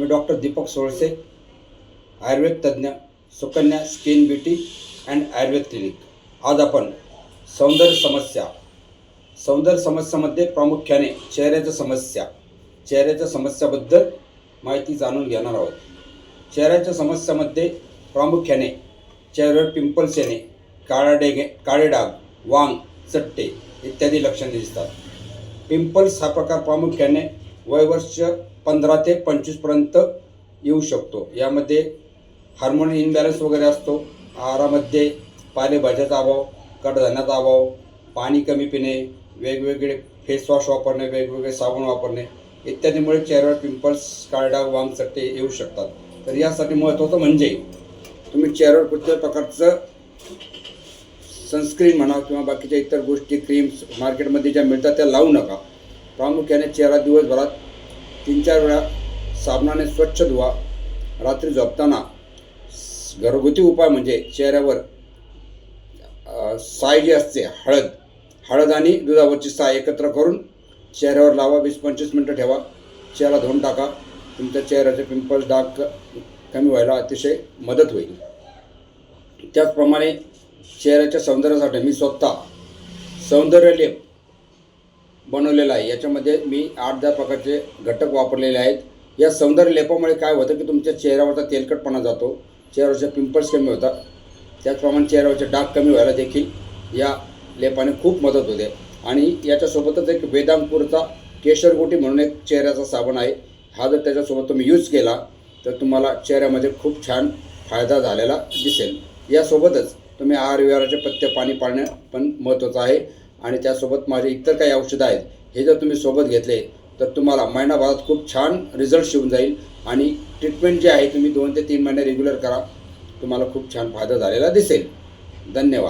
मी doctor Deepak Solse Ayurveda तज्ज्ञ Sukanya skin beauty and Ayurveda clinic. आज आपण सौंदर्य समस्या सौंदर्य समस्यामध्ये प्रामुख्याने चेहऱ्याच्या समस्या चेहऱ्याच्या समस्याबद्दल माहिती जाणून घेणार आहोत. चेहऱ्याच्या समस्यामध्ये प्रामुख्याने चेहऱ्यावर पिंपल्स येणे काळा डेगे काळे डाग वांग चट्टे इत्यादी लक्षणे दिसतात. पिंपल्स हा प्रकार प्रामुख्याने वयवर्ष पंधरा ते पंचवीसपर्यंत येऊ शकतो. यामध्ये हार्मोन इनबॅलन्स वगैरे असतो. आहारामध्ये पालेभाज्याचा अभाव कडधान्याचा अभाव पाणी कमी पिणे वेगवेगळे फेसवॉश वापरणे वेगवेगळे साबण वापरणे इत्यादीमुळे चेहऱ्यावर पिंपल्स काळडा वांग चट्टे येऊ शकतात. तर यासाठी महत्त्वाचं म्हणजे तुम्ही चेहऱ्यावर कुठल्याही प्रकारचं सनस्क्रीन म्हणा किंवा बाकीच्या इतर गोष्टी क्रीम्स मार्केटमध्ये ज्या मिळतात त्या लावू नका. प्रामुख्याने चेहरा दिवसभरात तीन चार वेळा साबणाने स्वच्छ धुवा रात्री झोपताना घरगुती उपाय म्हणजे चेहऱ्यावर साय जी असते हळद हळद आणि दुधावरची साय एकत्र करून चेहऱ्यावर लावा वीस पंचवीस मिनटं ठेवा चेहरा धुवून टाका तुमच्या चेहऱ्याचे पिंपल्स डाग कमी व्हायला अतिशय मदत होईल. त्याचप्रमाणे चेहऱ्याच्या सौंदर्यासाठी मी स्वतः सौंदर्य लेप बनवलेला आहे. याच्यामध्ये मी आठ दहा प्रकारचे घटक वापरलेले आहेत. या सौंदर्य लेपामुळे काय होतं की तुमच्या चेहऱ्यावरचा तेलकटपणा जातो. चेहऱ्यावरचे पिंपल्स कमी होतात. त्याचप्रमाणे चेहऱ्यावरचे डाग कमी व्हायला देखील या लेपाने खूप मदत होते. आणि याच्यासोबतच एक वेदांतपूरचा केशर गोटी म्हणून एक चेहऱ्याचा साबण आहे. हा जर त्याच्यासोबत तुम्ही यूज केला तर तुम्हाला चेहऱ्यामध्ये खूप छान फायदा झालेला दिसेल. यासोबतच तुम्ही आहार विहाराचे पथ्य पाणी पाळणं पण महत्त्वाचं आहे. आणि त्यासोबत माझे इतर काही औषधं आहेत हे जर तुम्ही सोबत घेतले तर तुम्हाला महिनाभरात खूप छान रिझल्ट येऊन जाईल आणि ट्रीटमेंट जी आहे तुम्ही दोन ते तीन महिने रेग्युलर करा. तुम्हाला खूप छान फायदा झालेला दिसेल. धन्यवाद.